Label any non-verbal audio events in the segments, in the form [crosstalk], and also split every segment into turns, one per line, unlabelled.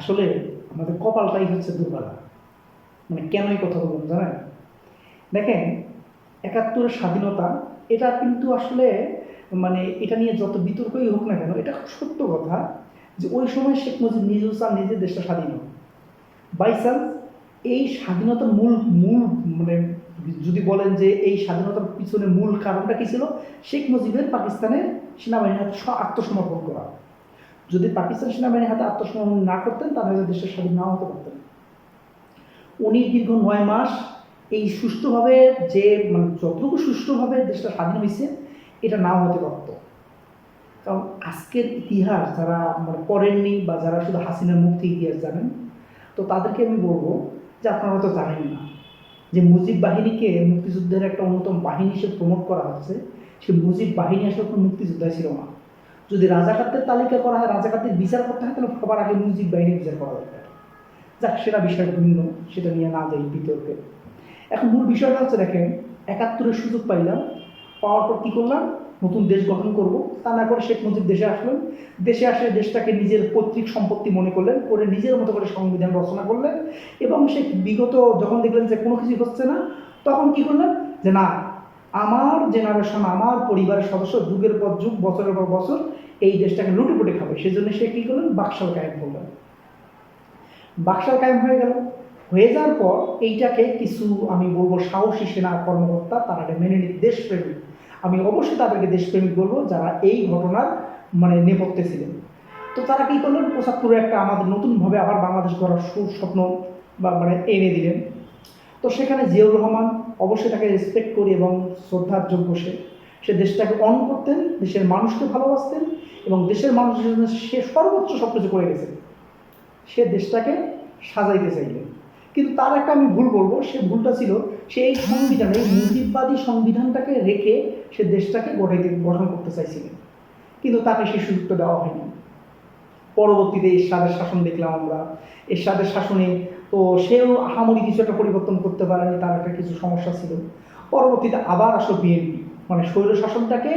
আসলে আমাদের কপালটাই হচ্ছে দুর্বলা। মানে কেনই কথা বললাম জানেন? দেখেন, একাত্তরের স্বাধীনতা, এটা কিন্তু আসলে মানে এটা নিয়ে যত বিতর্কই হোক না কেন, এটা সত্য কথা যে ওই সময় শেখ মুজিব নিজেও চান নিজের দেশটা স্বাধীন হোক। বাই চান্স, এই স্বাধীনতার মূল মূল মানে যদি বলেন যে এই স্বাধীনতার পিছনে মূল কারণটা কি ছিল? শেখ মুজিবের পাকিস্তানের সেনাবাহিনীর আত্মসমর্পণ করা। যদি পাকিস্তান সেনাবাহিনীর হাতে আত্মসমর্পণ না করতেন, তাহলে দেশের স্বাধীন নাও হতে পারতেন উনি দীর্ঘ নয় মাস এই সুষ্ঠুভাবে যে মানে যতটুকু সুষ্ঠুভাবে দেশটা স্বাধীন হয়েছে, এটা নাও হতে পারত। কারণ আজকের ইতিহাস যারা মানে পড়েননি বা যারা শুধু হাসিনার মুক্তি ইতিহাস জানেন, তো তাদেরকে আমি বলব যে আপনারা হয়তো জানেন না যে মুজিব বাহিনীকে মুক্তিযুদ্ধের একটা অন্যতম বাহিনী হিসেবে প্রমোট করা হচ্ছে। সে মুজিব বাহিনী আসলে কোনো মুক্তিযোদ্ধা ছিল না। যদি রাজাকারদের তালিকা করা হয়, রাজাকারদের বিচার করতে হয়, তাহলে সবার আগে মুজিব বাহিনীর বিচার করা দরকার। যাক, সেটা বিষয় ভিন্ন, সেটা নিয়ে না যাই বিতর্কে। এখন মূল বিষয়টা হচ্ছে, দেখেন, একাত্তরের সুযোগ পাইলাম, পাওয়ার পর কী করলাম? নতুন দেশ গঠন করব। তা না করে শেখ মুজিব দেশে আসলেন। দেশে আসে দেশটাকে নিজের পৈতৃক সম্পত্তি মনে করলেন, করে নিজের মতো করে সংবিধান রচনা করলেন এবং সে বিগত যখন দেখলেন যে কোনো কিছু হচ্ছে না, তখন কী করলেন? যে না আমার জেনারেশন আমার পরিবারের সদস্য যুগের পর যুগ, বছরের পর বছর এই দেশটাকে লুটেপুটে খাবে। সেজন্য সে কী করলেন বাক্সাল কায়েম করলেন বাক্সাল কায়েম হয়ে গেল। হয়ে যাওয়ার পর এইটাকে কিছু, আমি বলব, সাহসী সেনা কর্মকর্তা, তারা মেনে নিতে দেশপ্রেমিক। আমি অবশ্যই তাদেরকে দেশপ্রেমিক বলব, যারা এই ঘটনার মানে নেপথ্যে ছিলেন। তো তারা কী করলেন? পঁচাত্তরে একটা আমাদের নতুনভাবে আবার বাংলাদেশ গড়ার সুস্বপ্ন বা মানে এনে দিলেন। তো সেখানে জিয়াউর রহমান অবশ্যই তাকে রেসপেক্ট করি এবং শ্রদ্ধার যোগ্য সে। সে দেশটাকে অন করতেন, দেশের মানুষকে ভালোবাসতেন এবং দেশের মানুষের জন্য সে সর্বোচ্চ সব কিছু করে গেছে সে দেশটাকে সাজাইতে চাইলেন। কিন্তু তার একটা আমি ভুল বলব, সে ভুলটা ছিল সে এই সংবিধানে, এই মুজিববাদী সংবিধানটাকে রেখে সে দেশটাকে গঠাইতে গঠন করতে চাইছিলেন। কিন্তু তাকে সে সুযোগটা দেওয়া হয়নি। পরবর্তীতে এরশাদের শাসন দেখলাম আমরা। এরশাদের শাসনে তো সেও আহামরি কিছু একটা পরিবর্তন করতে পারেনি, তার একটা কিছু সমস্যা ছিল। পরবর্তীতে আবার আসলো বিএনপি মানে স্বৈর শাসনটাকে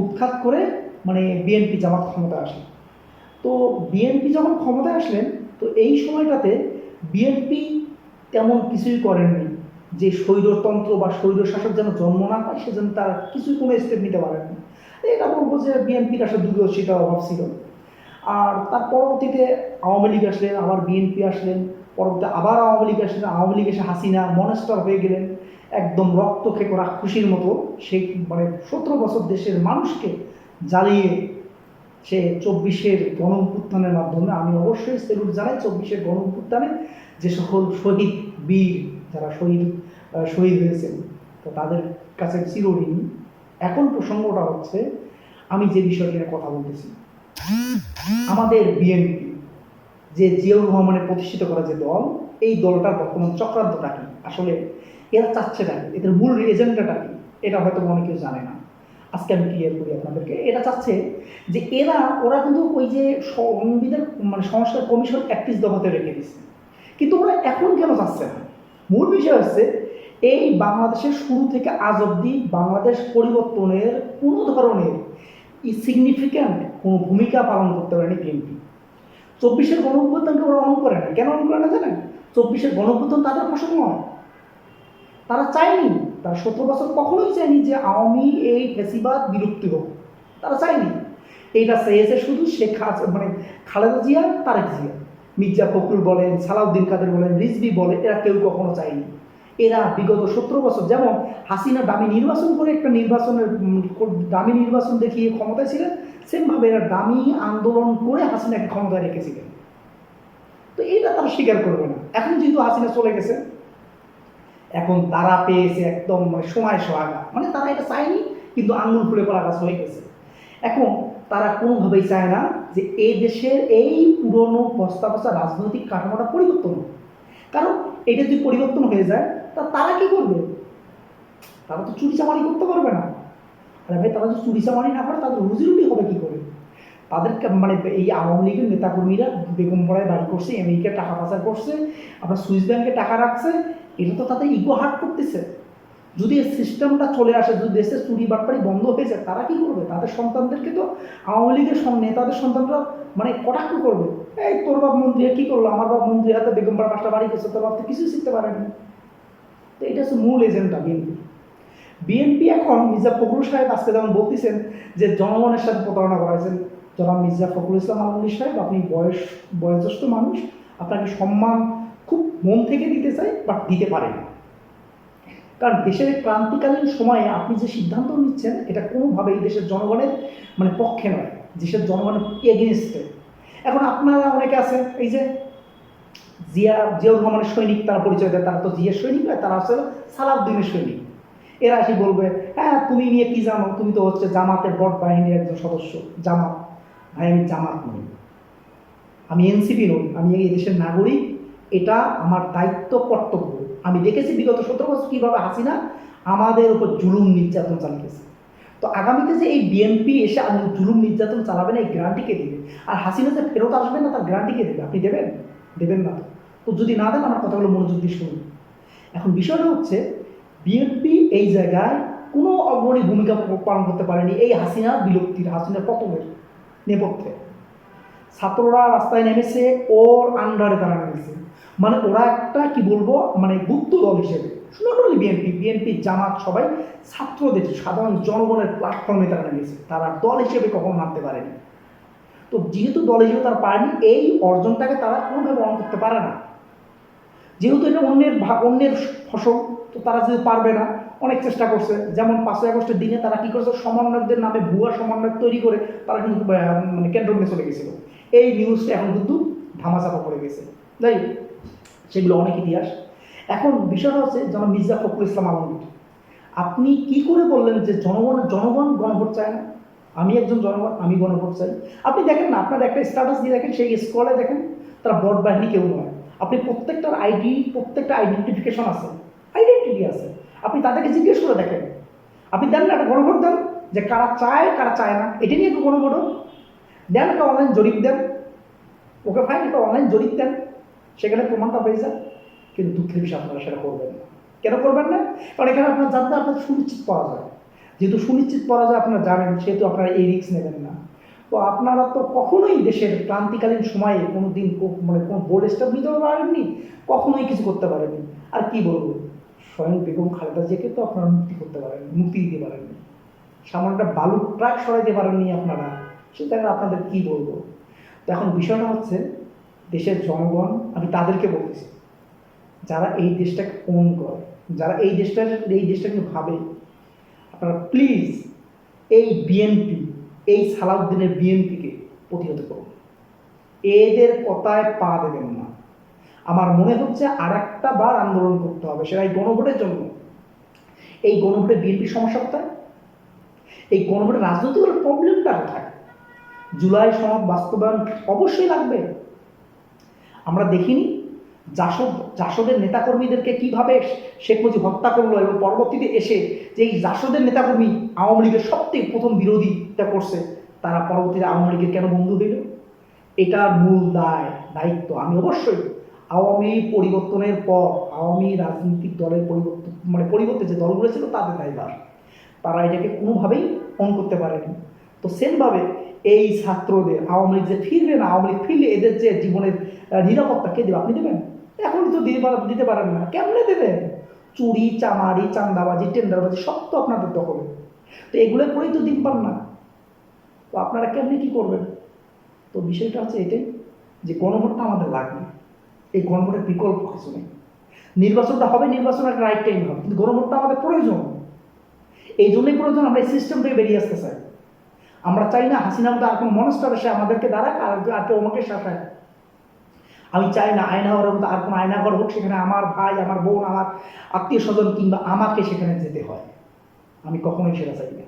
উৎখাত করে মানে বিএনপি জামাত ক্ষমতা আসে তো বিএনপি যখন ক্ষমতায় আসলেন, তো এই সময়টাতে বিএনপি তেমন কিছুই করেননি যে স্বৈরতন্ত্র বা স্বৈর শাসক যেন জন্ম না হয় সেজন্য তারা কিছুই কোনো স্টেপ নিতে পারেননি এটা বলব যে বিএনপির আসলে দূরদর্শিতার অভাব ছিল। আর তার পরবর্তীতে আওয়ামী লীগ আসলেন, আবার বিএনপি আসলেন। পরবর্তীতে আবার আওয়ামী লীগ আসলেন আওয়ামী লীগ এসে হাসিনা মনস্টার হয়ে গেলেন, একদম রক্ত খেকো খুশির মতো সেই মানে সতেরো বছর দেশের মানুষকে জ্বালিয়ে সে চব্বিশের গণ অভ্যুত্থানের মাধ্যমে আমি অবশ্যই সেলুট জানাই চব্বিশের গণ অভ্যুত্থানে যে সকল শহীদ বীর যারা শহীদ শহীদ হয়েছেন, তো তাদের কাছে চিরঋণী। এখন প্রসঙ্গটা হচ্ছে, আমি যে বিষয়টি কথা বলতেছি, আমাদের বিএনপি যে জিয়াউর রহমানের প্রতিষ্ঠিত করা যে দল, এই দলটার বর্তমান চক্রান্তটা কি? আসলে এরা চাচ্ছে না? এদের মূল এজেন্ডাটা কি? এটা হয়তো অনেকেও জানে না। আজকে আমি ক্লিয়ার করি আপনাদেরকে। এটা চাচ্ছে যে এরা, ওরা কিন্তু ওই যে সংবিধান মানে সংস্কার কমিশন একত্রিশ দফাতে রেখে দিচ্ছে কিন্তু ওরা এখন কেন চাচ্ছে না? মূল বিষয় হচ্ছে, এই বাংলাদেশের শুরু থেকে আজ অবধি বাংলাদেশ পরিবর্তনের কোনো ধরনের সিগনিফিক্যান্ট কোনো ভূমিকা পালন করতে পারেনি বিএনপি চব্বিশের গণ অভ্যুত্থানকে ওরা অন করে না। কেন অন করে না জানেন? চব্বিশের গণ অভ্যুত্থান তাদের নয় তারা চায়নি, তারা সতেরো বছর কখনোই চায়নি যে আওয়ামী এই ফেসিবাদ বিলুপ্তি হোক। তারা চায়নি। এইটা চেয়েছে শুধু শেখ মানে খালেদা জিয়া, তারেক জিয়া। মির্জা ফখরুল বলেন, সালাউদ্দিন কাদের বলেন, রিজভি বলেন, এরা কেউ কখনো চায়নি। এরা বিগত সতেরো বছর যেমন হাসিনা দামি নির্বাচন করে একটা নির্বাচনের দামি নির্বাচন দেখিয়ে ক্ষমতায় ছিলেন সেমভাবে এরা দামি আন্দোলন করে হাসিনাকে ক্ষমতায় রেখেছিলেন। তো এটা তারা স্বীকার করবে না। এখন যেহেতু হাসিনা চলে গেছে, এখন তারা পেয়েছে একদম মানে সময় সোহাগা। মানে তারা এটা চায়নি, কিন্তু আঙ্গুল ফুলে কলা গাছ হয়ে গেছে। এখন তারা কোনোভাবেই চায় না যে এই দেশের এই পুরনো বস্তা বস্তা রাজনৈতিক কাঠামোটা পরিবর্তন হোক। কারণ এটা যদি পরিবর্তন হয়ে যায়, তা তারা কি করবে? তারা তো চুরি চামারি করতে পারবে না। ভাই তারা যদি চুরি চামারি না করে তাদের রুজি রুটি হবে কী করে? তাদেরকে মানে এই আওয়ামী লীগের নেতাকর্মীরা বেগম পড়ায় বাড়ি করছে আমেরিকা টাকা পাচার করছে আপনার সুইস ব্যাংকে টাকা রাখছে এটা তো তাদের ইগো হার্ট করতেছে। যদি এই সিস্টেমটা চলে আসে, যদি দেশের চুরি বাটপাড়ি বন্ধ হয়ে যায়, তারা কি করবে? তাদের সন্তানদেরকে তো আওয়ামী লীগের নেতাদের সন্তানরা মানে কটাক্ষ করবে। এই তোর বাপ মন্ত্রী কী করল? আমার বাপ মন্ত্রী হাতে বেগমপাড়া পাঁচটা বাড়ি গেছে তোর বাপ তো কিছুই শিখতে পারেনি। তো এটা হচ্ছে মূল এজেন্ডা বিএনপি বিএনপি এখন মির্জা ফখরুল সাহেব আজকে যেমন বলতেছেন যে জনগণের সাথে প্রতারণা করাইছেন, জনাব মির্জা ফখরুল ইসলাম আলমী সাহেব, আপনি বয়স, বয়োজ্যেষ্ঠ মানুষ, আপনাকে সম্মান খুব মন থেকে দিতে চাই বাট দিতে পারেন। কারণ দেশের ক্রান্তিকালীন সময়ে আপনি যে সিদ্ধান্ত নিচ্ছেন, এটা কোনোভাবেই দেশের জনগণের মানে পক্ষে নয়, দেশের জনগণের এগেনস্টে এখন আপনারা অনেকে আছে এই যে জিয়া, জিয়াউর রহমানের সৈনিক, তারা পরিচয় দেয় তারা তো জিয়ার সৈনিক নয়, তারা হচ্ছে সালাউদ্দিনের সৈনিক। এরা এসে বলবে হ্যাঁ তুমি নিয়ে কি জানো তুমি তো হচ্ছে জামাতের বট বাহিনীর একজন সদস্য, জামাত। ভাই, আমি জামাত নই। আমি এনসিপি নই। আমি এই দেশের নাগরিক। এটা আমার দায়িত্ব, কর্তব্য। আমি দেখেছি বিগত সতেরো বছর কীভাবে হাসিনা আমাদের উপর জুলুম নির্যাতন চালিয়েছে। তো আগামীতে যে এই বিএনপি এসে জুলুম নির্যাতন চালাবে না, এই গ্রান্টিকে দেবে। আর হাসিনা যে ফেরত আসবে না, তার গ্রান্টিকে দেবে। আপনি দেবেন? দেবেন না তো। তো যদি না দেন, আমার কথাগুলো মনোযোগ দিয়ে শুনুন। এখন বিষয়টা হচ্ছে, বিএনপি এই জায়গায় কোনো অগ্রণী ভূমিকা পালন করতে পারেনি এই হাসিনা বিলুপ্তির হাসিনার পতনের নেপথ্যে। ছাত্ররা রাস্তায় নেমেছে, ওর আন্ডারে তারা নেমেছে। মানে ওরা একটা কি বলব মানে গুপ্ত দল হিসেবে অনলি বিএনপি বিএনপি জামাত সবাই ছাত্রদের, সাধারণ জনগণের প্ল্যাটফর্মে তারা নেমেছে। তারা দল হিসেবে কখনো নামতে পারেনি। তো যেহেতু দল হিসেবে তারা পারেনি, এই অর্জনটাকে তারা কোনোভাবে অন করতে পারে না। যেহেতু এটা অন্যের অন্যের ফসল, তো তারা যেহেতু পারবে না অনেক চেষ্টা করছে। যেমন পাঁচই আগস্টের দিনে তারা কি করছে? সমন্বয়কদের নামে ভুয়া সমন্বয়ক তৈরি করে তারা কিন্তু মানে ক্যান্টনমেন্টে চলে গেছিল। এই নিউজটা এখন কিন্তু ধামাচাপা পড়ে গেছে। যাই সেগুলো অনেক ইতিহাস। এখন বিষয়টা হচ্ছে যেমন মির্জা ফখরুল ইসলাম আলমগীর। আপনি কি করে বললেন যে জনগণ জনগণ গণভোট চায় না? আমি একজন জনগণ, আমি গণভোট চাই। আপনি দেখেন না, আপনার একটা স্ট্যাটাস দিয়ে দেখেন, সেই স্কলে দেখেন, তারা বট বাহিনী কেউ নয়। আপনি প্রত্যেকটার আইডি প্রত্যেকটা আইডেন্টিফিকেশন আছে। আইডেন্টিটি আছে। তাদেরকে জিজ্ঞেস করে দেখেন। আপনি দেন না একটা গণভোট দেন, যে কারা চায় কারা চায় না, এটা নিয়ে একটু গণভোট দেন একটা অনলাইন জরিপ দেন। ওকে ফাইন একটা অনলাইন জরিপ দেন। সেখানে প্রমাণটা পেয়ে যান। কিন্তু দুঃখের বিষয়, আপনারা সেটা করবেন না। কেন করবেন না? কারণ এখানে আপনার যাতে আপনার সুনিশ্চিত পাওয়া যায়। যেহেতু সুনিশ্চিত পাওয়া যায়, আপনারা জানেন, সেহেতু আপনারা এই রিস্ক নেবেন না। তো আপনারা তো কখনোই দেশের ক্রান্তিকালীন সময়ে কোনো দিন মানে কোনো বোর্ড স্টাফ নিতে পারেননি, কখনোই কিছু করতে পারেননি। আর কি বলব? স্বয়ং বেগম খালেদা জিয়াকে তো আপনারা মুক্তি করতে পারেন, মুক্তি দিতে পারেননি সামান্য একটা বালুর ট্রাক সরাইতে পারেননি আপনারা। সেটা আপনাদের কি বলব? তো এখন বিষয়টা হচ্ছে, দেশের জনগণ, আমি তাদেরকে বলতেছি, যারা এই দেশটাকে ওন করে, যারা এই দেশটা, এই দেশটাকে ভাবে, আপনারা প্লিজ এই বিএনপি এই সালাউদ্দিনের বিএনপিকে প্রতিহত করুন। এদের কথায় পা দেবেন না। আমার মনে হচ্ছে আর একটা বার আন্দোলন করতে হবে সেটা এই গণভোটের জন্য। এই গণভোটে বিএনপির সমস্যা কোথায়? এই গণভোটের রাজনৈতিক প্রবলেমটা কোথায়? জুলাই সনদ বাস্তবায়ন অবশ্যই লাগবে। আমরা দেখিনি জাসদ, জাসদের নেতাকর্মীদেরকে কীভাবে শেখ মুজিব হত্যা করল এবং পরবর্তীতে এসে যে এই জাসদের নেতাকর্মী আওয়ামী লীগের সবথেকে প্রথম বিরোধিতা করছে, তারা পরবর্তীতে আওয়ামী লীগের কেন বন্ধু হইল? এটা মূল দায়, দায়িত্ব আমি অবশ্যই আওয়ামী পরিবর্তনের পর, আওয়ামী রাজনৈতিক দলের পরিবর্তন মানে পরিবর্তে যে দলগুলো ছিল তাদের দায়ভার। তারা এটাকে কোনোভাবেই অন করতে পারেনি। তো সেমভাবে এই ছাত্রদের, আওয়ামী লীগ যে ফিরবে না, আওয়ামী লীগ ফিরলে এদের যে জীবনের নিরাপত্তা কে দেবে? আপনি দেবেন? এখনই তো দিতে পার- দিতে পারেন না। কেমনে দেবেন? চুরি, চামারি, চান্দাবাজি, টেন্ডারবাজি, সব তো আপনাদের দখলে। তো এগুলোর করেই তো দিন পান না। তো আপনারা কেমনি কি করবেন? তো বিষয়টা হচ্ছে এটাই, যে গণভোটটা আমাদের লাগবে। এই গণভোটের বিকল্প কিছু নেই। নির্বাচনটা হবে নির্বাচনের রাইট টাইম হবে। কিন্তু গণভোটটা আমাদের প্রয়োজন। এই জন্যই প্রয়োজন আমরা এই সিস্টেম থেকে বেরিয়ে আসতে চাই। আমরা চাই না হাসিনা মতো আর কোনো মনস্টার এসে আমাদেরকে দাঁড়াক আর আর কেউ আমাকে শাসায়। আমি চাই না আয়নাঘরের মতো আর কোনো আয়নাঘর হোক, সেখানে আমার ভাই, আমার বোন, আমার আত্মীয় স্বজন কিংবা আমাকে সেখানে যেতে হয়। আমি কখনোই সেটা চাই না।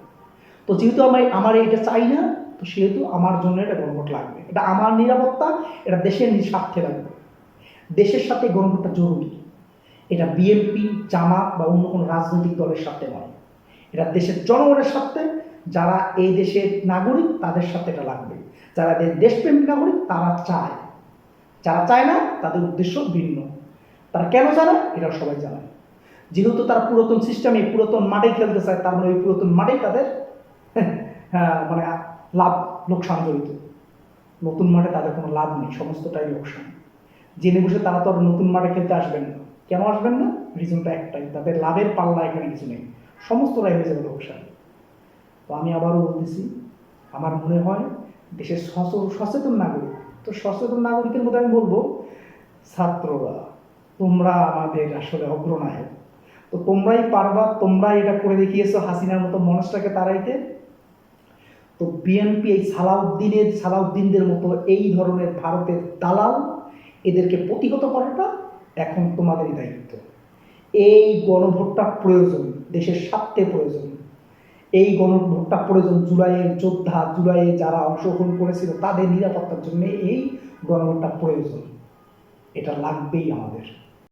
তো যেহেতু আমি, আমার এটা চাই না, তো সেহেতু আমার জন্য এটা গণভোট লাগবে। এটা আমার নিরাপত্তা, এটা দেশের স্বার্থে লাগবে। দেশের সাথে গণভোটটা জরুরি। এটা বিএনপি জামাত বা অন্য কোনো রাজনৈতিক দলের সাথে নয়। এটা দেশের জনগণের সাথে যারা এই দেশের নাগরিক তাদের সাথে এটা লাগবে। যারা দেশপ্রেমিক নাগরিক তারা চায়। যারা চায় না তাদের উদ্দেশ্য ভিন্ন। তারা কেন না এটা সবাই জানে। যেহেতু তারা পুরাতন সিস্টেমে পুরাতন মাঠেই খেলতে চায় তার মানে ওই পুরাতন মাঠেই তাদের [laughs] হ্যাঁ, মানে লাভ লোকসান জড়িত। নতুন মাঠে তাদের কোনো লাভ নেই সমস্তটাই লোকসান। জেনে বসে তারা তো আর নতুন মাঠে খেলতে আসবেন না। কেন আসবেন না? রিজনটা একটাই, তাদের লাভের পাল্লা এখানে কিছু নেই। সমস্তটাই হয়ে যাবে লোকসান। তো আমি আবারও বলতেছি, আমার মনে হয় দেশের সচ- সচেতন নাগরিক, তো সচেতন নাগরিকের মধ্যে আমি বলব, ছাত্ররা, তোমরা আমাদের আসলে অগ্রনায়ক। তো তোমরাই পারবা, তোমরাই এটা করে দেখিয়েছো হাসিনার মতো মানুষটাকে তাড়াইতে। তো বিএনপি এই সালাউদ্দিনের, সালাউদ্দিনদের মতো এই ধরনের ভারতের দালাল এদেরকে প্রতিহত করাটা এখন তোমাদেরই দায়িত্ব। এই গণভোটটা প্রয়োজন, দেশের স্বার্থে প্রয়োজন। এই গণভোটটা প্রয়োজন জুলাইয়ের যোদ্ধা, জুলাইয়ে যারা অংশগ্রহণ করেছিল তাদের নিরাপত্তার জন্য এই গণভোটটা প্রয়োজন। এটা লাগবেই আমাদের।